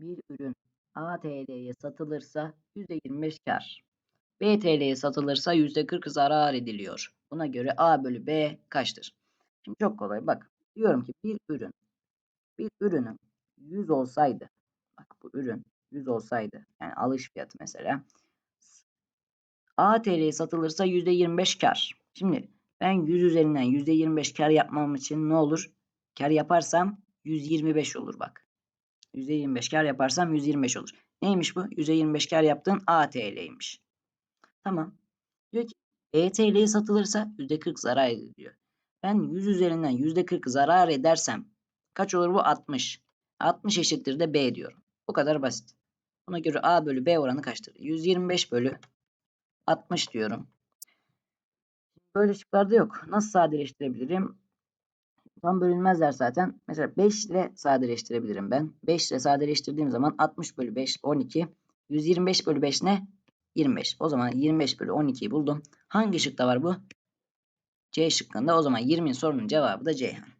bir ürün A TL'ye satılırsa %25 kar. B TL'ye satılırsa %40 zarar ediliyor. Buna göre A bölü B kaçtır? Şimdi çok kolay bak. Diyorum ki bir ürün bir ürünün 100 olsaydı bak bu ürün 100 olsaydı yani alış fiyatı mesela A TL'ye satılırsa %25 kar. Şimdi ben 100 üzerinden %25 kar yapmam için ne olur? Kar yaparsam 125 olur bak. %25 kar yaparsam 125 olur. Neymiş bu? %25 kar yaptığın A TL'ymiş. Tamam. Diyor ki B TL'ye satılırsa %40 zarar ediyor. Ben 100 üzerinden %40 zarar edersem kaç olur bu? 60. 60 eşittir de B diyorum. Bu kadar basit. Buna göre A bölü B oranı kaçtır? 125 bölü 60 diyorum. Böyle şıklarda yok. Nasıl sadeleştirebilirim? Tam bölünmezler zaten. Mesela 5 ile sadeleştirebilirim ben. 5 ile sadeleştirdiğim zaman 60 bölü 5 12. 125 bölü 5 ne? 25. O zaman 25 bölü 12'yi buldum. Hangi şıkta var bu? C şıkkında. O zaman 20'nin sorunun cevabı da Ceyhan.